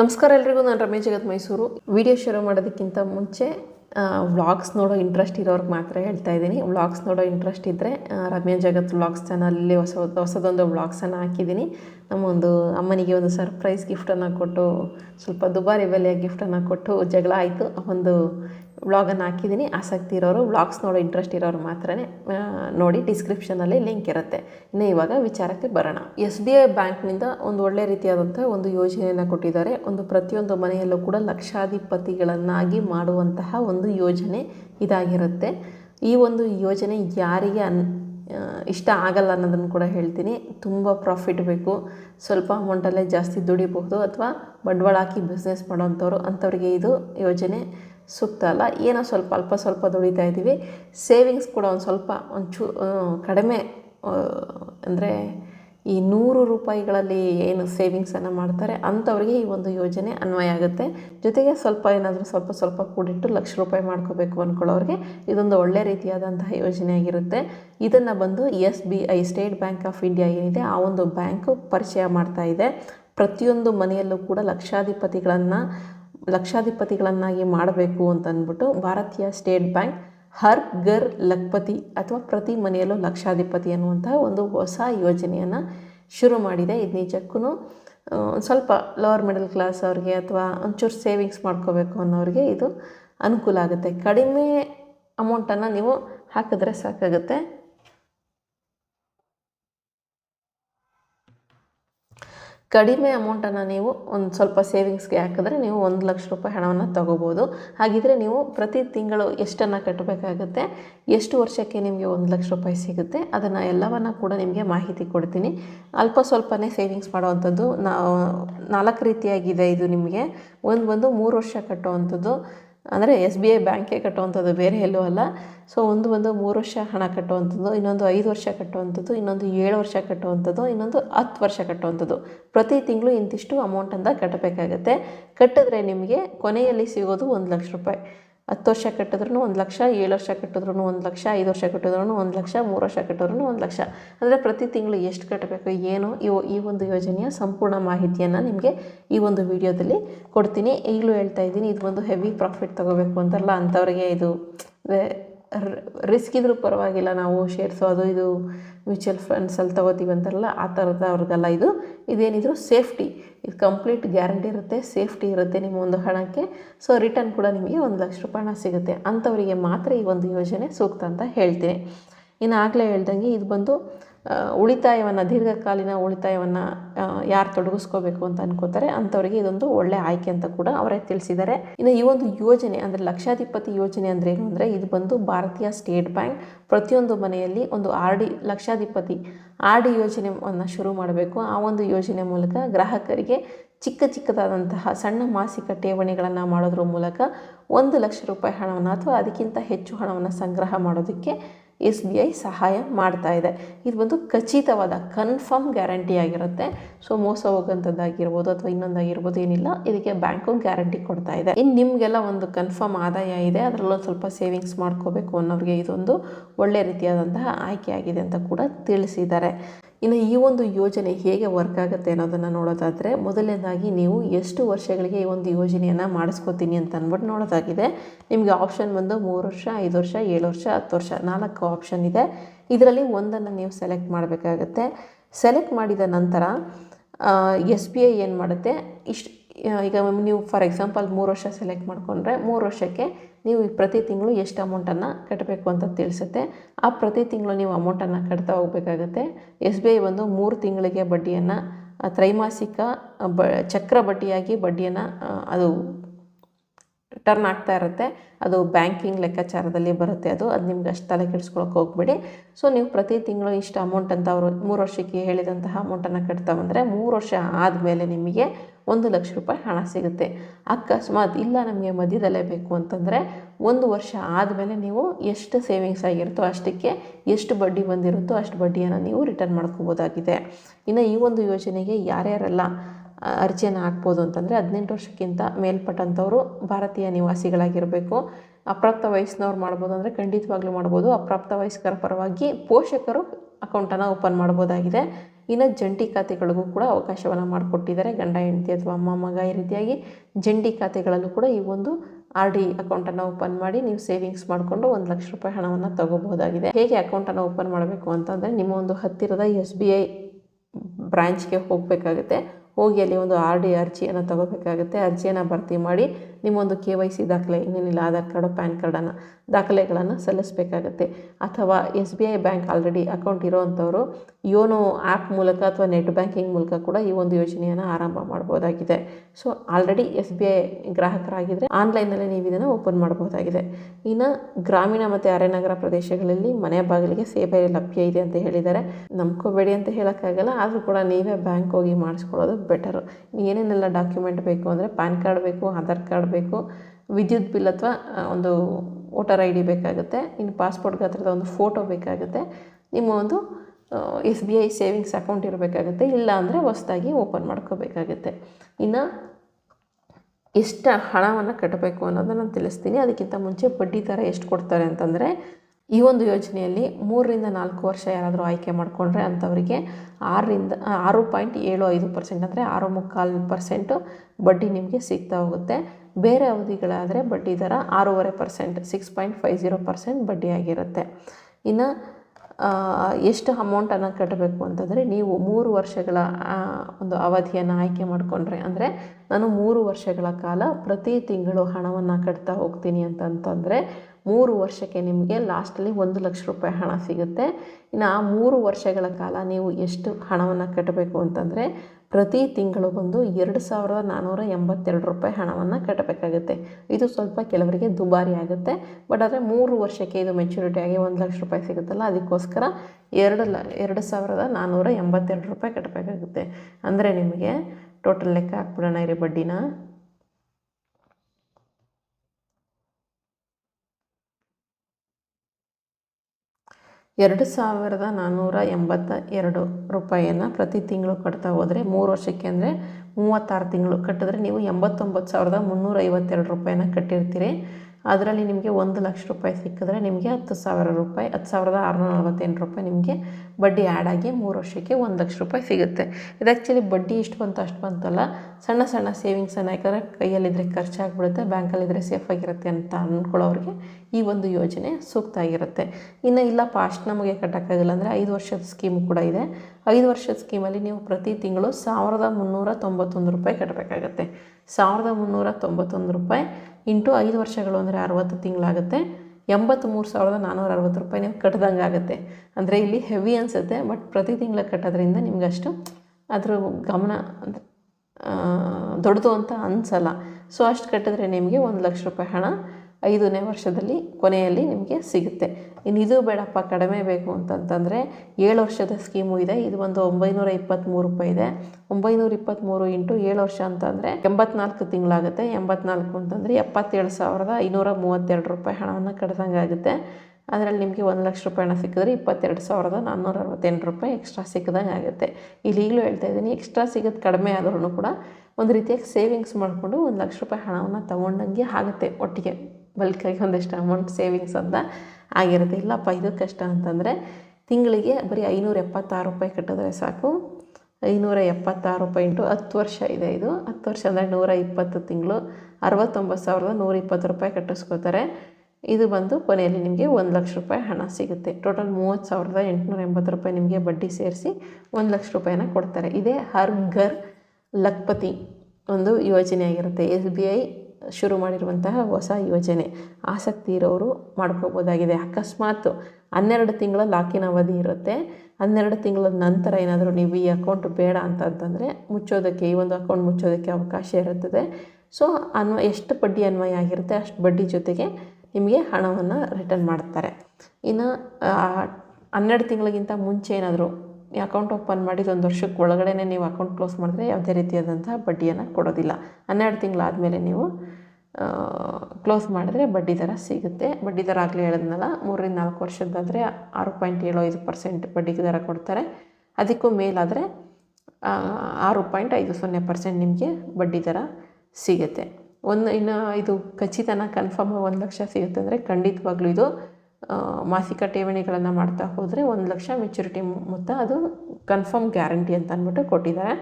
ನಮಸ್ಕಾರ ಎಲ್ರಿಗೂ, ನಾನು ರಮೇಶ್ ಜಗತ್ ಮೈಸೂರು. ವಿಡಿಯೋ ಶುರು ಮಾಡೋದಕ್ಕಿಂತ ಮುಂಚೆ ವ್ಲಾಗ್ಸ್ ನೋಡೋ ಇಂಟ್ರೆಸ್ಟ್ ಇರೋರ್ಗೆ ಮಾತ್ರ ಹೇಳ್ತಾ ಇದ್ದೀನಿ. ವ್ಲಾಗ್ಸ್ ನೋಡೋ ಇಂಟ್ರೆಸ್ಟ್ ಇದ್ದರೆ ರಮ್ಯಾ ಜಗತ್ ವ್ಲಾಗ್ಸ್ ಚಾನಲಲ್ಲಿ ಹೊಸ, ಹೊಸದೊಂದು ವ್ಲಾಗ್ಸನ್ನು ಹಾಕಿದ್ದೀನಿ. ನಮ್ಮೊಂದು ಅಮ್ಮನಿಗೆ ಒಂದು ಸರ್ಪ್ರೈಸ್ ಗಿಫ್ಟನ್ನು ಕೊಟ್ಟು, ಸ್ವಲ್ಪ ದುಬಾರಿ ಬೆಲೆಯ ಗಿಫ್ಟನ್ನು ಕೊಟ್ಟು ಜಗಳ ಆಯಿತು. ಒಂದು ವ್ಲಾಗನ್ನು ಹಾಕಿದ್ದೀನಿ. ಆಸಕ್ತಿ ಇರೋರು, ವ್ಲಾಗ್ಸ್ ನೋಡೋ ಇಂಟ್ರೆಸ್ಟ್ ಇರೋರು ಮಾತ್ರ ನೋಡಿ ಡಿಸ್ಕ್ರಿಪ್ಷನಲ್ಲಿ ಲಿಂಕ್ ಇರುತ್ತೆ. ಇನ್ನು ಇವಾಗ ವಿಚಾರಕ್ಕೆ ಬರೋಣ. ಎಸ್ ಬಿ ಐ ಬ್ಯಾಂಕ್ನಿಂದ ಒಂದು ಒಳ್ಳೆ ರೀತಿಯಾದಂಥ ಒಂದು ಯೋಜನೆಯನ್ನು ಕೊಟ್ಟಿದ್ದಾರೆ. ಒಂದು ಪ್ರತಿಯೊಂದು ಮನೆಯಲ್ಲೂ ಕೂಡ ಲಕ್ಷಾಧಿಪತಿಗಳನ್ನಾಗಿ ಮಾಡುವಂತಹ ಒಂದು ಯೋಜನೆ ಇದಾಗಿರುತ್ತೆ. ಈ ಒಂದು ಯೋಜನೆ ಯಾರಿಗೆ ಅನ್ ಇಷ್ಟ ಆಗಲ್ಲ ಅನ್ನೋದನ್ನು ಕೂಡ ಹೇಳ್ತೀನಿ. ತುಂಬ ಪ್ರಾಫಿಟ್ ಬೇಕು. ಸ್ವಲ್ಪ ಅಮೌಂಟಲ್ಲೇ ಜಾಸ್ತಿ ದುಡಿಬಹುದು ಅಥವಾ ಬಂಡವಾಳ ಹಾಕಿ ಬಿಸ್ನೆಸ್ ಮಾಡೋವಂಥವ್ರು ಅಂಥವ್ರಿಗೆ ಇದು ಯೋಜನೆ. ಸೂಕ್ತ ಅಲ್ಲ, ಏನೋ ಸ್ವಲ್ಪ ಅಲ್ಪ ಸ್ವಲ್ಪ ದುಡಿತಾ ಇದ್ದೀವಿ. ಸೇವಿಂಗ್ಸ್ ಕೂಡ ಒಂದು ಸ್ವಲ್ಪ ಒಂಚೂ ಕಡಿಮೆ ಅಂದರೆ ಈ ನೂರು ರೂಪಾಯಿಗಳಲ್ಲಿ ಏನು ಸೇವಿಂಗ್ಸನ್ನು ಮಾಡ್ತಾರೆ, ಅಂಥವ್ರಿಗೆ ಈ ಒಂದು ಯೋಜನೆ ಅನ್ವಯ ಆಗುತ್ತೆ. ಜೊತೆಗೆ ಸ್ವಲ್ಪ ಏನಾದರೂ ಸ್ವಲ್ಪ ಸ್ವಲ್ಪ ಕೂಡಿಟ್ಟು ಲಕ್ಷ ರೂಪಾಯಿ ಮಾಡ್ಕೋಬೇಕು ಅಂದ್ಕೊಳ್ಳೋರಿಗೆ ಇದೊಂದು ಒಳ್ಳೆ ರೀತಿಯಾದಂತಹ ಯೋಜನೆ ಆಗಿರುತ್ತೆ. ಇದನ್ನು ಬಂದು S B I State Bank of India ಏನಿದೆ, ಆ ಒಂದು ಬ್ಯಾಂಕು ಪರಿಚಯ ಮಾಡ್ತಾ ಇದೆ. ಪ್ರತಿಯೊಂದು ಮನೆಯಲ್ಲೂ ಕೂಡ ಲಕ್ಷಾಧಿಪತಿಗಳನ್ನು ಲಕ್ಷಾಧಿಪತಿಗಳನ್ನಾಗಿ ಮಾಡಬೇಕು ಅಂತ ಅಂದ್ಬಿಟ್ಟು ಭಾರತೀಯ ಸ್ಟೇಟ್ ಬ್ಯಾಂಕ್ ಹರ್ ಗರ್ ಲಖ್ಪತಿ ಅಥವಾ ಪ್ರತಿ ಮನೆಯಲ್ಲೂ ಲಕ್ಷಾಧಿಪತಿ ಅನ್ನುವಂತಹ ಒಂದು ಹೊಸ ಯೋಜನೆಯನ್ನು ಶುರು ಮಾಡಿದೆ. ಇದು ನಿಜಕ್ಕೂ ಸ್ವಲ್ಪ ಲೋವರ್ ಮಿಡಲ್ ಕ್ಲಾಸ್ ಅವ್ರಿಗೆ ಅಥವಾ ಒಂಚೂರು ಸೇವಿಂಗ್ಸ್ ಮಾಡ್ಕೋಬೇಕು ಅನ್ನೋರಿಗೆ ಇದು ಅನುಕೂಲ ಆಗುತ್ತೆ. ಕಡಿಮೆ ಅಮೌಂಟನ್ನು ನೀವು ಹಾಕಿದ್ರೆ ಸಾಕಾಗುತ್ತೆ. ಕಡಿಮೆ ಅಮೌಂಟನ್ನು ನೀವು ಒಂದು ಸ್ವಲ್ಪ ಸೇವಿಂಗ್ಸ್ಗೆ ಹಾಕಿದ್ರೆ ನೀವು ಒಂದು ಲಕ್ಷ ರೂಪಾಯಿ ಹಣವನ್ನು ತಗೋಬೋದು. ಹಾಗಿದ್ರೆ ನೀವು ಪ್ರತಿ ತಿಂಗಳು ಎಷ್ಟನ್ನು ಕಟ್ಟಬೇಕಾಗುತ್ತೆ, ಎಷ್ಟು ವರ್ಷಕ್ಕೆ ನಿಮಗೆ ಒಂದು ಲಕ್ಷ ರೂಪಾಯಿ ಸಿಗುತ್ತೆ, ಅದನ್ನು ಎಲ್ಲವನ್ನು ಕೂಡ ನಿಮಗೆ ಮಾಹಿತಿ ಕೊಡ್ತೀನಿ. ಅಲ್ಪ ಸ್ವಲ್ಪನೇ ಸೇವಿಂಗ್ಸ್ ಮಾಡುವಂಥದ್ದು ನಾಲ್ಕು ರೀತಿಯಾಗಿದೆ ಇದು ನಿಮಗೆ. ಒಂದು ಬಂದು ಮೂರು ವರ್ಷ ಕಟ್ಟುವಂಥದ್ದು. ಅಂದರೆ ಎಸ್ ಬಿ ಐ ಬ್ಯಾಂಕೇ ಕಟ್ಟುವಂಥದ್ದು, ಬೇರೆ ಎಲ್ಲೂ ಅಲ್ಲ. ಸೊ ಒಂದು ಒಂದು ಮೂರು ವರ್ಷ ಹಣ ಕಟ್ಟುವಂಥದ್ದು, ಇನ್ನೊಂದು ಐದು ವರ್ಷ ಕಟ್ಟುವಂಥದ್ದು, ಇನ್ನೊಂದು ಏಳು ವರ್ಷ ಕಟ್ಟುವಂಥದ್ದು, ಇನ್ನೊಂದು ಹತ್ತು ವರ್ಷ ಕಟ್ಟುವಂಥದ್ದು. ಪ್ರತಿ ತಿಂಗಳು ಇಂತಿಷ್ಟು ಅಮೌಂಟ್ ಅಂತ ಕಟ್ಟಬೇಕಾಗತ್ತೆ. ಕಟ್ಟಿದ್ರೆ ನಿಮಗೆ ಕೊನೆಯಲ್ಲಿ ಸಿಗೋದು ಒಂದು ಲಕ್ಷ ರೂಪಾಯಿ. ಹತ್ತು ವರ್ಷ ಕಟ್ಟಿದ್ರೂ ಒಂದು ಲಕ್ಷ, ಏಳು ವರ್ಷ ಕಟ್ಟಿದ್ರೂ ಒಂದು ಲಕ್ಷ, ಐದು ವರ್ಷ ಕಟ್ಟಿದ್ರೂ ಒಂದು ಲಕ್ಷ, ಮೂರು ವರ್ಷ ಕಟ್ಟಿದ್ರೂ ಒಂದು ಲಕ್ಷ. ಅಂದರೆ ಪ್ರತಿ ತಿಂಗಳು ಎಷ್ಟು ಕಟ್ಟಬೇಕು ಏನು, ಇವು, ಈ ಒಂದು ಯೋಜನೆಯ ಸಂಪೂರ್ಣ ಮಾಹಿತಿಯನ್ನು ನಿಮಗೆ ಈ ಒಂದು ವಿಡಿಯೋದಲ್ಲಿ ಕೊಡ್ತೀನಿ. ಈಗಲೂ ಹೇಳ್ತಾ ಇದ್ದೀನಿ, ಇದು ಒಂದು ಹೆವಿ ಪ್ರಾಫಿಟ್ ತೊಗೋಬೇಕು ಅಂತಲ್ಲ ಅಂಥವ್ರಿಗೆ ಇದು ರಿಸ್ಕ್ ಇದ್ರೂ ಪರವಾಗಿಲ್ಲ. ನಾವು ಶೇರ್ಸು ಅದು ಇದು ಮ್ಯೂಚುವಲ್ ಫಂಡ್ಸಲ್ಲಿ ತೊಗೋತೀವಿ ಅಂತಾರಲ್ಲ, ಆ ಥರದ ಅವ್ರಿಗೆಲ್ಲ ಇದು, ಇದೇನಿದ್ರು ಸೇಫ್ಟಿ ಇದು ಕಂಪ್ಲೀಟ್ ಗ್ಯಾರಂಟಿ ಇರುತ್ತೆ ಸೇಫ್ಟಿ ಇರುತ್ತೆ ನಿಮ್ಮ ಒಂದು ಹಣಕ್ಕೆ. ಸೊ ರಿಟರ್ನ್ ಕೂಡ ನಿಮಗೆ ಒಂದು ಲಕ್ಷ ರೂಪಾಯಿ ಹಣ ಸಿಗುತ್ತೆ. ಅಂಥವರಿಗೆ ಮಾತ್ರ ಈ ಒಂದು ಯೋಜನೆ ಸೂಕ್ತ ಅಂತ ಹೇಳ್ತೀನಿ. ಇನ್ನು ಆಗಲೇ ಹೇಳ್ದಂಗೆ ಇದು ಬಂದು ಉಳಿತಾಯವನ್ನು, ದೀರ್ಘಕಾಲೀನ ಉಳಿತಾಯವನ್ನು ಯಾರು ತೊಡಗಿಸ್ಕೋಬೇಕು ಅಂತ ಅನ್ಕೋತಾರೆ. ಅಂಥವರಿಗೆ ಇದೊಂದು ಒಳ್ಳೆ ಆಯ್ಕೆ ಅಂತ ಕೂಡ ಅವರೇ ತಿಳಿಸಿದ್ದಾರೆ. ಇನ್ನು ಈ ಒಂದು ಯೋಜನೆ ಅಂದರೆ ಲಕ್ಷಾಧಿಪತಿ ಯೋಜನೆ ಅಂದರೆ ಏನು ಅಂದರೆ ಇದು ಬಂದು ಭಾರತೀಯ ಸ್ಟೇಟ್ ಬ್ಯಾಂಕ್ ಪ್ರತಿಯೊಂದು ಮನೆಯಲ್ಲಿ ಒಂದು ಆರ್ ಡಿ, ಲಕ್ಷಾಧಿಪತಿ ಆರ್ ಡಿ ಯೋಜನೆಯನ್ನು ಶುರು ಮಾಡಬೇಕು. ಆ ಒಂದು ಯೋಜನೆ ಮೂಲಕ ಗ್ರಾಹಕರಿಗೆ ಚಿಕ್ಕ ಚಿಕ್ಕದಾದಂತಹ ಸಣ್ಣ ಮಾಸಿಕ ಠೇವಣಿಗಳನ್ನು ಮಾಡೋದ್ರ ಮೂಲಕ ಒಂದು ಲಕ್ಷ ರೂಪಾಯಿ ಹಣವನ್ನು ಅಥವಾ ಅದಕ್ಕಿಂತ ಹೆಚ್ಚು ಹಣವನ್ನು ಸಂಗ್ರಹ ಮಾಡೋದಕ್ಕೆ ಎಸ್ ಬಿ ಐ ಸಹಾಯ ಮಾಡ್ತಾ ಇದೆ. ಇದು ಒಂದು ಖಚಿತವಾದ ಕನ್ಫರ್ಮ್ ಗ್ಯಾರಂಟಿ ಆಗಿರುತ್ತೆ. ಸೊ ಮೋಸ ಹೋಗೋಂಥದ್ದಾಗಿರ್ಬೋದು ಅಥವಾ ಇನ್ನೊಂದಾಗಿರ್ಬೋದು ಏನಿಲ್ಲ, ಇದಕ್ಕೆ ಬ್ಯಾಂಕು ಗ್ಯಾರಂಟಿ ಕೊಡ್ತಾ ಇದೆ. ಇನ್ನು ನಿಮಗೆಲ್ಲ ಒಂದು ಕನ್ಫರ್ಮ್ ಆದಾಯ ಇದೆ, ಅದರಲ್ಲೊಂದು ಸ್ವಲ್ಪ ಸೇವಿಂಗ್ಸ್ ಮಾಡ್ಕೋಬೇಕು ಅನ್ನೋರಿಗೆ ಇದೊಂದು ಒಳ್ಳೆ ರೀತಿಯಾದಂತಹ ಆಯ್ಕೆ ಆಗಿದೆ ಅಂತ ಕೂಡ ತಿಳಿಸಿದ್ದಾರೆ. ಇನ್ನು ಈ ಒಂದು ಯೋಜನೆ ಹೇಗೆ ವರ್ಕ್ ಆಗುತ್ತೆ ಅನ್ನೋದನ್ನು ನೋಡೋದಾದರೆ, ಮೊದಲನೇದಾಗಿ ನೀವು ಎಷ್ಟು ವರ್ಷಗಳಿಗೆ ಈ ಒಂದು ಯೋಜನೆಯನ್ನು ಮಾಡಿಸ್ಕೋತೀನಿ ಅಂತ ಅಂದ್ಬಿಟ್ಟು ನೋಡೋದಾಗಿದೆ. ನಿಮಗೆ ಆಪ್ಷನ್ ಬಂದು ಮೂರು ವರ್ಷ, ಐದು ವರ್ಷ, ಏಳು ವರ್ಷ, ಹತ್ತು ವರ್ಷ ನಾಲ್ಕು ಆಪ್ಷನ್ ಇದೆ. ಇದರಲ್ಲಿ ಒಂದನ್ನು ನೀವು ಸೆಲೆಕ್ಟ್ ಮಾಡಬೇಕಾಗತ್ತೆ. ಸೆಲೆಕ್ಟ್ ಮಾಡಿದ ನಂತರ ಎಸ್ ಬಿ ಐ ಏನು ಮಾಡುತ್ತೆ? ಇಷ್ಟು ಈಗ ನೀವು ಫಾರ್ ಎಕ್ಸಾಂಪಲ್ ಮೂರು ವರ್ಷ ಸೆಲೆಕ್ಟ್ ಮಾಡಿಕೊಂಡ್ರೆ ಮೂರು ವರ್ಷಕ್ಕೆ ನೀವು ಪ್ರತಿ ತಿಂಗಳು ಎಷ್ಟು ಅಮೌಂಟನ್ನು ಕಟ್ಟಬೇಕು ಅಂತ ತಿಳಿಸುತ್ತೆ. ಆ ಪ್ರತಿ ತಿಂಗಳು ನೀವು ಅಮೌಂಟನ್ನು ಕಟ್ತಾ ಹೋಗಬೇಕಾಗತ್ತೆ. ಎಸ್ ಬಿ ಐ ಒಂದು ಮೂರು ತಿಂಗಳಿಗೆ ಬಡ್ಡಿಯನ್ನು ತ್ರೈಮಾಸಿಕ ಬ, ಚಕ್ರ ಬಡ್ಡಿಯಾಗಿ ಬಡ್ಡಿಯನ್ನು ಅದು ಟರ್ನ್ ಆಗ್ತಾ ಇರುತ್ತೆ. ಅದು ಬ್ಯಾಂಕಿಂಗ್ ಲೆಕ್ಕಾಚಾರದಲ್ಲಿ ಬರುತ್ತೆ ಅದು. ಅದು ನಿಮ್ಗೆ ಅಷ್ಟು ತಲೆ ಕೆಡಿಸ್ಕೊಳಕ್ಕೆ ಹೋಗ್ಬೇಡಿ. ಸೊ ನೀವು ಪ್ರತಿ ತಿಂಗಳು ಇಷ್ಟು ಅಮೌಂಟ್ ಅಂತ ಅವರು ಮೂರು ವರ್ಷಕ್ಕೆ ಹೇಳಿದಂತಹ ಅಮೌಂಟನ್ನು ಕಟ್ತಾ ಬಂದರೆ ಮೂರು ವರ್ಷ ಆದಮೇಲೆ ನಿಮಗೆ ಒಂದು ಲಕ್ಷ ರೂಪಾಯಿ ಹಣ ಸಿಗುತ್ತೆ. ಅಕಸ್ಮಾತ್ ಇಲ್ಲ, ನಮಗೆ ಮಧ್ಯದಲ್ಲೇ ಬೇಕು ಅಂತಂದರೆ ಒಂದು ವರ್ಷ ಆದಮೇಲೆ ನೀವು ಎಷ್ಟು ಸೇವಿಂಗ್ಸ್ ಆಗಿರುತ್ತೋ ಅಷ್ಟಕ್ಕೆ ಎಷ್ಟು ಬಡ್ಡಿ ಬಂದಿರುತ್ತೋ ಅಷ್ಟು ಬಡ್ಡಿಯನ್ನು ನೀವು ರಿಟರ್ನ್ ಮಾಡ್ಕೋಬೋದಾಗಿದೆ. ಇನ್ನು ಈ ಒಂದು ಯೋಜನೆಗೆ ಯಾರ್ಯಾರೆಲ್ಲ ಅರ್ಜಿಯನ್ನು ಹಾಕ್ಬೋದು ಅಂತಂದರೆ ಹದಿನೆಂಟು ವರ್ಷಕ್ಕಿಂತ ಮೇಲ್ಪಟ್ಟಂಥವರು ಭಾರತೀಯ ನಿವಾಸಿಗಳಾಗಿರಬೇಕು. ಅಪ್ರಾಪ್ತ ವಯಸ್ಸಿನವ್ರು ಮಾಡ್ಬೋದು ಅಂದರೆ ಖಂಡಿತವಾಗ್ಲೂ ಮಾಡ್ಬೋದು. ಅಪ್ರಾಪ್ತ ವಯಸ್ಕರ ಪರವಾಗಿ ಪೋಷಕರು ಅಕೌಂಟನ್ನು ಓಪನ್ ಮಾಡ್ಬೋದಾಗಿದೆ. ಇನ್ನು ಜಂಟಿ ಖಾತೆಗಳಿಗೂ ಕೂಡ ಅವಕಾಶವನ್ನು ಮಾಡಿಕೊಟ್ಟಿದ್ದಾರೆ. ಗಂಡ, ಹೆಂಡತಿ ಅಥವಾ ಅಮ್ಮ, ಮಗ ಈ ರೀತಿಯಾಗಿ ಜಂಟಿ ಖಾತೆಗಳಲ್ಲೂ ಕೂಡ ಈ ಒಂದು ಆರ್ ಡಿ ಅಕೌಂಟನ್ನು ಓಪನ್ ಮಾಡಿ ನೀವು ಸೇವಿಂಗ್ಸ್ ಮಾಡಿಕೊಂಡು ಒಂದು ಲಕ್ಷ ರೂಪಾಯಿ ಹಣವನ್ನು ತಗೋಬಹುದಾಗಿದೆ. ಹೇಗೆ ಅಕೌಂಟನ್ನು ಓಪನ್ ಮಾಡಬೇಕು ಅಂತಂದರೆ ನಿಮ್ಮ ಒಂದು ಹತ್ತಿರದ ಎಸ್ ಬಿ ಐ ಬ್ರಾಂಚ್ಗೆ ಹೋಗಬೇಕಾಗುತ್ತೆ. ಹೋಗಿ ಅಲ್ಲಿ ಒಂದು ಆರ್ ಡಿ ಅರ್ಜಿಯನ್ನು ತಗೋಬೇಕಾಗುತ್ತೆ. ಅರ್ಜಿಯನ್ನು ಭರ್ತಿ ಮಾಡಿ ನಿಮ್ಮೊಂದು ಕೆ ವೈ ಸಿ ದಾಖಲೆ, ಇನ್ನೇನಿಲ್ಲ, ಆಧಾರ್ ಕಾರ್ಡು, ಪ್ಯಾನ್ ಕಾರ್ಡನ್ನು ದಾಖಲೆಗಳನ್ನು ಸಲ್ಲಿಸಬೇಕಾಗತ್ತೆ. ಅಥವಾ S B I bank already account ಇರೋವಂಥವ್ರು YONO app ಮೂಲಕ ಅಥವಾ ನೆಟ್ ಬ್ಯಾಂಕಿಂಗ್ ಮೂಲಕ ಕೂಡ ಈ ಒಂದು ಯೋಜನೆಯನ್ನು ಆರಂಭ ಮಾಡ್ಬೋದಾಗಿದೆ. So already S B I ಗ್ರಾಹಕರಾಗಿದ್ದರೆ ಆನ್ಲೈನಲ್ಲಿ ನೀವು ಇದನ್ನು ಓಪನ್ ಮಾಡ್ಬೋದಾಗಿದೆ. ಇನ್ನು ಗ್ರಾಮೀಣ ಮತ್ತು ಅರೆನಗರ ಪ್ರದೇಶಗಳಲ್ಲಿ ಮನೆ ಬಾಗಿಲಿಗೆ ಸೇವೆ ಲಭ್ಯ ಇದೆ ಅಂತ ಹೇಳಿದ್ದಾರೆ. ನಂಬ್ಕೋಬೇಡಿ ಅಂತ ಹೇಳೋಕ್ಕಾಗಲ್ಲ, ಆದರೂ ಕೂಡ ನೀವೇ ಬ್ಯಾಂಕ್ ಹೋಗಿ ಮಾಡಿಸ್ಕೊಳ್ಳೋದು ಬೆಟರು ಏನೇನೆಲ್ಲ ಡಾಕ್ಯುಮೆಂಟ್ ಬೇಕು ಅಂದರೆ, ಪ್ಯಾನ್ ಕಾರ್ಡ್ ಬೇಕು, ಆಧಾರ್ ಕಾರ್ಡ್ ಬೇಕು, ವಿದ್ಯುತ್ ಬಿಲ್ ಅಥವಾ ಒಂದು ವೋಟರ್ ಐ ಡಿ ಬೇಕಾಗುತ್ತೆ, ಇನ್ನು ಪಾಸ್ಪೋರ್ಟ್ ಗಾತ್ರದ ಒಂದು ಫೋಟೋ ಬೇಕಾಗುತ್ತೆ, ನಿಮ್ಮ ಒಂದು S B I savings account ಇರಬೇಕಾಗುತ್ತೆ, ಇಲ್ಲ ಅಂದರೆ ಹೊಸದಾಗಿ ಓಪನ್ ಮಾಡ್ಕೋಬೇಕಾಗುತ್ತೆ. ಇನ್ನು ಎಷ್ಟು ಹಣವನ್ನು ಕಟ್ಟಬೇಕು ಅನ್ನೋದನ್ನು ನಾನು ತಿಳಿಸ್ತೀನಿ. ಅದಕ್ಕಿಂತ ಮುಂಚೆ ಬಡ್ಡಿ ದರ ಎಷ್ಟು ಕೊಡ್ತಾರೆ ಅಂತಂದರೆ, ಈ ಒಂದು ಯೋಜನೆಯಲ್ಲಿ ಮೂರರಿಂದ ನಾಲ್ಕು ವರ್ಷ ಯಾರಾದರೂ ಆಯ್ಕೆ ಮಾಡಿಕೊಂಡ್ರೆ ಅಂಥವರಿಗೆ ಆರರಿಂದ, ಆರು ಪಾಯಿಂಟ್ ಏಳು ಐದು ಪರ್ಸೆಂಟ್ ಅಂದರೆ ಆರು ಮುಕ್ಕಾಲು ಪರ್ಸೆಂಟು ಬಡ್ಡಿ ನಿಮಗೆ ಸಿಗ್ತಾ ಹೋಗುತ್ತೆ. ಬೇರೆ ಅವಧಿಗಳಾದರೆ ಬಡ್ಡಿ ದರ ಆರೂವರೆ percent six point five zero percent ಬಡ್ಡಿಯಾಗಿರುತ್ತೆ ಇನ್ನು ಎಷ್ಟು ಅಮೌಂಟನ್ನು ಕಟ್ಟಬೇಕು ಅಂತಂದರೆ ನೀವು ಮೂರು ವರ್ಷಗಳ ಒಂದು ಅವಧಿಯನ್ನು ಆಯ್ಕೆ ಮಾಡಿಕೊಂಡ್ರೆ ಅಂದರೆ ನಾನು ಮೂರು ವರ್ಷಗಳ ಕಾಲ ಪ್ರತಿ ತಿಂಗಳು ಹಣವನ್ನು ಕಟ್ತಾ ಹೋಗ್ತೀನಿ ಅಂತಂತಂದರೆ ಮೂರು ವರ್ಷಕ್ಕೆ ನಿಮಗೆ ಲಾಸ್ಟಲ್ಲಿ ಒಂದು ಲಕ್ಷ ರೂಪಾಯಿ ಹಣ ಸಿಗುತ್ತೆ. ಇನ್ನು ಆ ಮೂರು ವರ್ಷಗಳ ಕಾಲ ನೀವು ಎಷ್ಟು ಹಣವನ್ನು ಕಟ್ಟಬೇಕು ಅಂತಂದರೆ ಪ್ರತಿ ತಿಂಗಳು ಬಂದು ಎರಡು ಸಾವಿರದ ನಾನ್ನೂರ ಎಂಬತ್ತೆರಡು ರೂಪಾಯಿ ಹಣವನ್ನು ಕಟ್ಟಬೇಕಾಗುತ್ತೆ. ಇದು ಸ್ವಲ್ಪ ಕೆಲವರಿಗೆ ದುಬಾರಿ ಆಗುತ್ತೆ. ಬಟ್ ಆದರೆ ಮೂರು ವರ್ಷಕ್ಕೆ ಇದು ಮೆಚುರಿಟಿ ಆಗಿ ಒಂದು ಲಕ್ಷ ರೂಪಾಯಿ ಸಿಗುತ್ತಲ್ಲ, ಅದಕ್ಕೋಸ್ಕರ ಎರಡು ಲ, ಎರಡು ಸಾವಿರದ ನಾನ್ನೂರ ಎಂಬತ್ತೆರಡು ರೂಪಾಯಿ ಕಟ್ಟಬೇಕಾಗುತ್ತೆ. ಅಂದರೆ ನಿಮಗೆ ಟೋಟಲ್ ಲೆಕ್ಕ ಹಾಕ್ಬಿಡೋಣ, ಇರಿ ಬಡ್ಡಿನ. ಎರಡು ಸಾವಿರದ ನಾನ್ನೂರ ಎಂಬತ್ತ ಎರಡು ರೂಪಾಯಿಯನ್ನು ಪ್ರತಿ ತಿಂಗಳು ಕಟ್ತಾ ಹೋದರೆ ಮೂರು ವರ್ಷಕ್ಕೆ ಅಂದರೆ ಮೂವತ್ತಾರು ತಿಂಗಳು ಕಟ್ಟಿದ್ರೆ ನೀವು ಎಂಬತ್ತೊಂಬತ್ತು ಸಾವಿರದ ಮುನ್ನೂರ ಐವತ್ತೆರಡು ರೂಪಾಯಿನ ಕಟ್ಟಿರ್ತೀರಿ. ಅದರಲ್ಲಿ ನಿಮಗೆ ಒಂದು ಲಕ್ಷ ರೂಪಾಯಿ ಸಿಕ್ಕಿದ್ರೆ ನಿಮಗೆ ಹತ್ತು ಸಾವಿರ ರೂಪಾಯಿ, ಹತ್ತು ಸಾವಿರದ ಆರುನೂರ ನಲವತ್ತೆಂಟು ರೂಪಾಯಿ ನಿಮಗೆ ಬಡ್ಡಿ ಆ್ಯಡ್ ಆಗಿ ಮೂರು ವರ್ಷಕ್ಕೆ ಒಂದು ಲಕ್ಷ ರೂಪಾಯಿ ಸಿಗುತ್ತೆ. ಇದು ಆ್ಯಕ್ಚುಲಿ ಬಡ್ಡಿ ಇಷ್ಟು ಬಂತು ಅಷ್ಟು ಬಂತಲ್ಲ ಸಣ್ಣ ಸಣ್ಣ ಸೇವಿಂಗ್ಸನ್ನು ಯಾಕಂದರೆ ಕೈಯಲ್ಲಿದ್ದರೆ ಖರ್ಚಾಗ್ಬಿಡುತ್ತೆ ಬ್ಯಾಂಕಲ್ಲಿದ್ದರೆ ಸೇಫಾಗಿರುತ್ತೆ ಅಂತ ಅಂದ್ಕೊಳ್ಳೋರಿಗೆ ಈ ಒಂದು ಯೋಜನೆ ಸೂಕ್ತ ಆಗಿರುತ್ತೆ. ಇನ್ನು ಇಲ್ಲ ಪಾಸ್ಟ್ ನಮಗೆ ಕಟ್ಟೋಕ್ಕಾಗಲ್ಲ ಅಂದರೆ ಐದು ವರ್ಷದ ಸ್ಕೀಮ್ ಕೂಡ ಇದೆ. ಐದು ವರ್ಷದ ಸ್ಕೀಮಲ್ಲಿ ನೀವು ಪ್ರತಿ ತಿಂಗಳು ಸಾವಿರದ ಮುನ್ನೂರ ತೊಂಬತ್ತೊಂದು ರೂಪಾಯಿ ಕಟ್ಟಬೇಕಾಗತ್ತೆ. ಸಾವಿರದ ಮುನ್ನೂರ ತೊಂಬತ್ತೊಂದು ರೂಪಾಯಿ ಇಂಟು ಐದು ವರ್ಷಗಳು ಅಂದರೆ ಅರವತ್ತು ತಿಂಗಳಾಗುತ್ತೆ. ಎಂಬತ್ತ್ಮೂರು ಸಾವಿರದ ನಾನ್ನೂರ ಅರವತ್ತು ರೂಪಾಯಿ ನೀವು ಕಟ್ಟಿದಂಗೆ ಆಗುತ್ತೆ. ಅಂದರೆ ಇಲ್ಲಿ ಹೆವಿ ಅನಿಸುತ್ತೆ, ಬಟ್ ಪ್ರತಿ ತಿಂಗಳು ಕಟ್ಟೋದ್ರಿಂದ ನಿಮ್ಗೆ ಅಷ್ಟು ಅದ್ರ ಗಮನ ದೊಡ್ಡದು ಅಂತ ಅನಿಸಲ್ಲ. ಸೊ ಅಷ್ಟು ಕಟ್ಟಿದ್ರೆ ನಿಮಗೆ ಒಂದು ಲಕ್ಷ ರೂಪಾಯಿ ಹಣ ಐದನೇ ವರ್ಷದಲ್ಲಿ ಕೊನೆಯಲ್ಲಿ ನಿಮಗೆ ಸಿಗುತ್ತೆ. ಇನ್ನು ಇದು ಬೇಡಪ್ಪ, ಕಡಿಮೆ ಬೇಕು ಅಂತಂತಂದರೆ ಏಳು ವರ್ಷದ ಸ್ಕೀಮು ಇದೆ. ಇದು ಒಂದು ಒಂಬೈನೂರ ಇಪ್ಪತ್ತ್ಮೂರು ರೂಪಾಯಿ ಇದೆ. ಒಂಬೈನೂರ ಇಪ್ಪತ್ತ್ಮೂರು ಇಂಟು ಏಳು ವರ್ಷ ಅಂತಂದರೆ ಎಂಬತ್ನಾಲ್ಕು ತಿಂಗಳಾಗುತ್ತೆ. ಎಂಬತ್ನಾಲ್ಕು ಅಂತಂದರೆ ಎಪ್ಪತ್ತೇಳು ಸಾವಿರದ ಐನೂರ ಮೂವತ್ತೆರಡು ರೂಪಾಯಿ ಹಣವನ್ನು ಕಡ್ದಂಗೆ ಆಗುತ್ತೆ. ಅದರಲ್ಲಿ ನಿಮಗೆ ಒಂದು ಲಕ್ಷ ರೂಪಾಯಿ ಹಣ ಸಿಕ್ಕಿದ್ರೆ ಇಪ್ಪತ್ತೆರಡು ಸಾವಿರದ ನಾನ್ನೂರ ಅರವತ್ತೆಂಟು ರೂಪಾಯಿ ಎಕ್ಸ್ಟ್ರಾ ಸಿಕ್ಕಿದಂಗೆ ಆಗುತ್ತೆ. ಇಲ್ಲಿ ಈಗಲೂ ಹೇಳ್ತಾ ಇದ್ದೀನಿ ಎಕ್ಸ್ಟ್ರಾ ಸಿಗೋದು ಕಡಿಮೆ ಆದ್ರೂ ಕೂಡ ಒಂದು ರೀತಿಯಾಗಿ ಸೇವಿಂಗ್ಸ್ ಮಾಡಿಕೊಂಡು ಒಂದು ಲಕ್ಷ ರೂಪಾಯಿ ಹಣವನ್ನು ತಗೊಂಡಂಗೆ ಆಗುತ್ತೆ ಒಟ್ಟಿಗೆ. ಬಲ್ಕಾಗಿ ಒಂದಷ್ಟು ಅಮೌಂಟ್ ಸೇವಿಂಗ್ಸ್ ಅಂತ ಆಗಿರುತ್ತೆ. ಇಲ್ಲಪ್ಪ, ಇದು ಕಷ್ಟ ಅಂತಂದರೆ ತಿಂಗಳಿಗೆ ಬರೀ ಐನೂರ ಎಪ್ಪತ್ತಾರು ರೂಪಾಯಿ ಕಟ್ಟಿದ್ರೆ ಸಾಕು. ಐನೂರ ಎಪ್ಪತ್ತಾರು ರೂಪಾಯಿ ಇಂಟು ಹತ್ತು ವರ್ಷ ಇದೆ ಇದು. ಹತ್ತು ವರ್ಷ ಅಂದರೆ ನೂರ ಇಪ್ಪತ್ತು ತಿಂಗಳು. ಅರವತ್ತೊಂಬತ್ತು ಸಾವಿರದ ನೂರ ಇಪ್ಪತ್ತು ರೂಪಾಯಿ ಕಟ್ಟಿಸ್ಕೋತಾರೆ ಇದು ಬಂದು ಕೊನೆಯಲ್ಲಿ ನಿಮಗೆ ಒಂದು ಲಕ್ಷ ರೂಪಾಯಿ ಹಣ ಸಿಗುತ್ತೆ. ಟೋಟಲ್ ಮೂವತ್ತು ಸಾವಿರದ ಎಂಟುನೂರ ಎಂಬತ್ತು ರೂಪಾಯಿ ನಿಮಗೆ ಬಡ್ಡಿ ಸೇರಿಸಿ ಒಂದು ಲಕ್ಷ ರೂಪಾಯಿನ ಕೊಡ್ತಾರೆ. ಇದೇ ಹರ್ ಘರ್ ಲಕ್ಪತಿ ಒಂದು ಯೋಜನೆ ಆಗಿರುತ್ತೆ ಎಸ್ ಬಿ ಐ ಶುರು ಮಾಡಿರುವಂತಹ ಹೊಸ ಯೋಜನೆ. ಆಸಕ್ತಿ ಇರೋರು ಮಾಡ್ಕೋಬೋದಾಗಿದೆ ಅಕಸ್ಮಾತ್ ಹನ್ನೆರಡು ತಿಂಗಳ ಲಾಕಿನ ಅವಧಿ ಇರುತ್ತೆ. ಹನ್ನೆರಡು ತಿಂಗಳ ನಂತರ ಏನಾದರೂ ನೀವು ಈ ಅಕೌಂಟ್ ಬೇಡ ಅಂತಂತಂದರೆ ಮುಚ್ಚೋದಕ್ಕೆ, ಈ ಒಂದು ಅಕೌಂಟ್ ಮುಚ್ಚೋದಕ್ಕೆ ಅವಕಾಶ ಇರುತ್ತದೆ. ಸೊ ಅನ್ವ, ಎಷ್ಟು ಬಡ್ಡಿ ಅನ್ವಯ ಆಗಿರುತ್ತೆ, ಅಷ್ಟು ಬಡ್ಡಿ ಜೊತೆಗೆ ನಿಮಗೆ ಹಣವನ್ನು ರಿಟರ್ನ್ ಮಾಡ್ತಾರೆ. ಇನ್ನು ಹನ್ನೆರಡು ತಿಂಗಳಿಗಿಂತ ಮುಂಚೆ ಏನಾದರೂ ಅಕೌಂಟ್ ಓಪನ್ ಮಾಡಿದ ಒಂದು ವರ್ಷಕ್ಕೆ ಒಳಗಡೆ ನೀವು ಅಕೌಂಟ್ ಕ್ಲೋಸ್ ಮಾಡಿದ್ರೆ ಯಾವುದೇ ರೀತಿಯಾದಂತಹ ಬಡ್ಡಿಯನ್ನು ಕೊಡೋದಿಲ್ಲ. ಹನ್ನೆರಡು ತಿಂಗಳಾದಮೇಲೆ ನೀವು ಕ್ಲೋಸ್ ಮಾಡಿದ್ರೆ ಬಡ್ಡಿ ದರ ಸಿಗುತ್ತೆ. ಬಡ್ಡಿ ದರ ಆಗಲಿ ಹೇಳಿದ್ನಲ್ಲ, ಮೂರರಿಂದ ನಾಲ್ಕು ವರ್ಷದ್ದಾದರೆ ಆರು ಪಾಯಿಂಟ್ ಏಳು ಐದು ಪರ್ಸೆಂಟ್ ಬಡ್ಡಿ ದರ ಕೊಡ್ತಾರೆ. ಅದಕ್ಕೂ ಮೇಲಾದರೆ ಆರು ಪಾಯಿಂಟ್ ಐದು ಸೊನ್ನೆ ಪರ್ಸೆಂಟ್ ನಿಮಗೆ ಬಡ್ಡಿ ದರ ಸಿಗುತ್ತೆ. ಒಂದು ಇನ್ನು ಇದು ಖಚಿತನ ಕನ್ಫರ್ಮ್ ಒಂದು ಲಕ್ಷ ಸಿಗುತ್ತೆ ಅಂದರೆ ಖಂಡಿತವಾಗ್ಲೂ ಇದು ಮಾಸಿಕ ಠೇವಣಿಗಳನ್ನು ಮಾಡ್ತಾ ಹೋದರೆ ಒಂದು ಲಕ್ಷ ಮೆಚುರಿಟಿ ಮೊತ್ತ ಅದು ಕನ್ಫರ್ಮ್ ಗ್ಯಾರಂಟಿ ಅಂತ ಅಂದ್ಬಿಟ್ಟು ಕೊಟ್ಟಿದ್ದಾರೆ.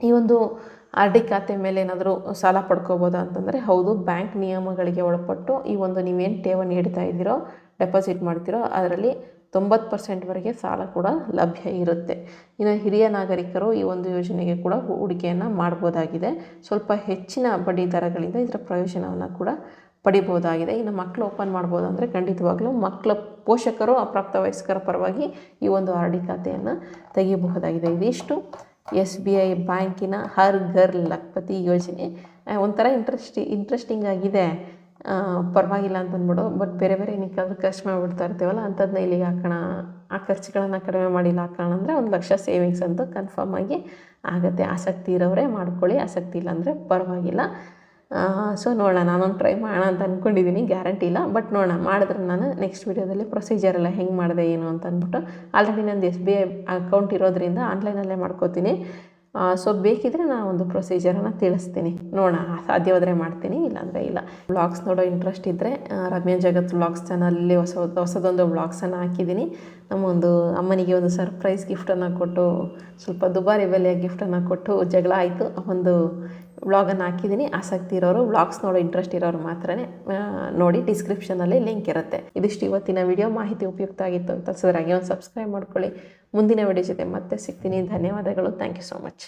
ಈ ಒಂದು ಆರ್ ಡಿ ಖಾತೆ ಮೇಲೆ ಏನಾದರೂ ಸಾಲ ಪಡ್ಕೋಬೋದಾ ಅಂತಂದರೆ, ಹೌದು, ಬ್ಯಾಂಕ್ ನಿಯಮಗಳಿಗೆ ಒಳಪಟ್ಟು ಈ ಒಂದು ನೀವೇನು ಠೇವಣಿ ಇಡ್ತಾ ಇದ್ದೀರೋ, ಡೆಪಾಸಿಟ್ ಮಾಡ್ತೀರೋ, ಅದರಲ್ಲಿ ತೊಂಬತ್ತು ಪರ್ಸೆಂಟ್ವರೆಗೆ ಸಾಲ ಕೂಡ ಲಭ್ಯ ಇರುತ್ತೆ. ಇನ್ನು ಹಿರಿಯ ನಾಗರಿಕರು ಈ ಒಂದು ಯೋಜನೆಗೆ ಕೂಡ ಹೂಡಿಕೆಯನ್ನು ಮಾಡ್ಬೋದಾಗಿದೆ. ಸ್ವಲ್ಪ ಹೆಚ್ಚಿನ ಬಡ್ಡಿ ದರಗಳಿಂದ ಇದರ ಪ್ರಯೋಜನವನ್ನು ಕೂಡ ಪಡಿಬೋದಾಗಿದೆ ಇನ್ನು ಮಕ್ಕಳು ಓಪನ್ ಮಾಡ್ಬೋದು ಅಂದರೆ ಖಂಡಿತವಾಗ್ಲೂ ಮಕ್ಕಳ ಪೋಷಕರು ಅಪ್ರಾಪ್ತ ವಯಸ್ಕರ ಪರವಾಗಿ ಈ ಒಂದು ಆರ್ ಡಿ ಖಾತೆಯನ್ನು ತೆಗಿಬಹುದಾಗಿದೆ ಇದಿಷ್ಟು ಎಸ್ ಬಿ ಐ ಬ್ಯಾಂಕಿನ ಹರ್ ಘರ್ ಲಕ್ಪತಿ ಯೋಜನೆ. ಒಂಥರ ಇಂಟ್ರೆಸ್ಟಿ, ಇಂಟ್ರೆಸ್ಟಿಂಗ್ ಆಗಿದೆ. ಪರವಾಗಿಲ್ಲ ಅಂತ ಅಂದ್ಬಿಡು ಬಟ್ ಬೇರೆ ಬೇರೆ ಏನಕ್ಕಾದ್ರೂ ಖರ್ಚು ಮಾಡಿಬಿಡ್ತಾ ಇರ್ತೀವಲ್ಲ ಅಂಥದ್ದನ್ನ ಇಲ್ಲಿಗೆ ಹಾಕೋಣ, ಆ ಖರ್ಚುಗಳನ್ನು ಕಡಿಮೆ ಮಾಡಿಲ್ಲ ಹಾಕೋಣ ಅಂದರೆ ಒಂದು ಲಕ್ಷ ಸೇವಿಂಗ್ಸ್ ಅಂತೂ ಕನ್ಫರ್ಮ್ ಆಗಿ ಆಗುತ್ತೆ. ಆಸಕ್ತಿ ಇರೋರೇ ಮಾಡ್ಕೊಳ್ಳಿ, ಆಸಕ್ತಿ ಇಲ್ಲ ಅಂದರೆ ಪರವಾಗಿಲ್ಲ. ಸೊ ನೋಡೋಣ, ನಾನೊಂದು ಟ್ರೈ ಮಾಡೋಣ ಅಂತ ಅಂದ್ಕೊಂಡಿದ್ದೀನಿ ಗ್ಯಾರಂಟಿ ಇಲ್ಲ. ಬಟ್ ನೋಡೋಣ, ಮಾಡಿದ್ರೆ ನಾನು ನೆಕ್ಸ್ಟ್ ವೀಡಿಯೋದಲ್ಲಿ ಪ್ರೊಸೀಜರ್ ಎಲ್ಲ ಹೆಂಗೆ ಮಾಡಿದೆ, ಏನು ಅಂತ ಅಂದ್ಬಿಟ್ಟು ಆಲ್ರೆಡಿ ನಂದು ಎಸ್ ಬಿ ಐ ಅಕೌಂಟ್ ಇರೋದ್ರಿಂದ ಆನ್ಲೈನಲ್ಲೇ ಮಾಡ್ಕೋತೀನಿ. ಸೊ ಬೇಕಿದ್ರೆ ನಾನು ಒಂದು ಪ್ರೊಸೀಜರನ್ನು ತಿಳಿಸ್ತೀನಿ. ನೋಡೋಣ ಸಾಧ್ಯವಾದರೆ ಮಾಡ್ತೀನಿ, ಇಲ್ಲಾಂದರೆ ಇಲ್ಲ. ಬ್ಲಾಗ್ಸ್ ನೋಡೋ ಇಂಟ್ರೆಸ್ಟ್ ಇದ್ದರೆ ರಮ್ಯಾ ಜಗತ್ ವ್ಲಾಗ್ಸ್ ಚಾನಲಲ್ಲಿ ಹೊಸ, ಹೊಸದೊಂದು ವ್ಲಾಗ್ಸನ್ನು ಹಾಕಿದ್ದೀನಿ ನಮ್ಮೊಂದು ಅಮ್ಮನಿಗೆ ಒಂದು ಸರ್ಪ್ರೈಸ್ ಗಿಫ್ಟನ್ನು ಕೊಟ್ಟು, ಸ್ವಲ್ಪ ದುಬಾರಿ ಬೆಲೆಯ ಗಿಫ್ಟನ್ನು ಕೊಟ್ಟು ಜಗಳ ಆಯಿತು. ಒಂದು ವ್ಲಾಗನ್ನು ಹಾಕಿದ್ದೀನಿ ಆಸಕ್ತಿ ಇರೋರು ವ್ಲಾಗ್ಸ್ ನೋಡೋ ಇಂಟ್ರೆಸ್ಟ್ ಇರೋರು ಮಾತ್ರನೇ ನೋಡಿ ಡಿಸ್ಕ್ರಿಪ್ಷನಲ್ಲಿ ಲಿಂಕ್ ಇರುತ್ತೆ. ಇದಿಷ್ಟು ಇವತ್ತಿನ ವಿಡಿಯೋ ಮಾಹಿತಿ ಉಪಯುಕ್ತ ಆಗಿತ್ತು ಅಂತ ಅನ್ಸಿದ್ರೆ ಒಂದು ಸಬ್ಸ್ಕ್ರೈಬ್ ಮಾಡ್ಕೊಳ್ಳಿ. ಮುಂದಿನ ವಿಡಿಯೋ ಜೊತೆ ಮತ್ತೆ ಸಿಗ್ತೀನಿ. ಧನ್ಯವಾದಗಳು. Thank you so much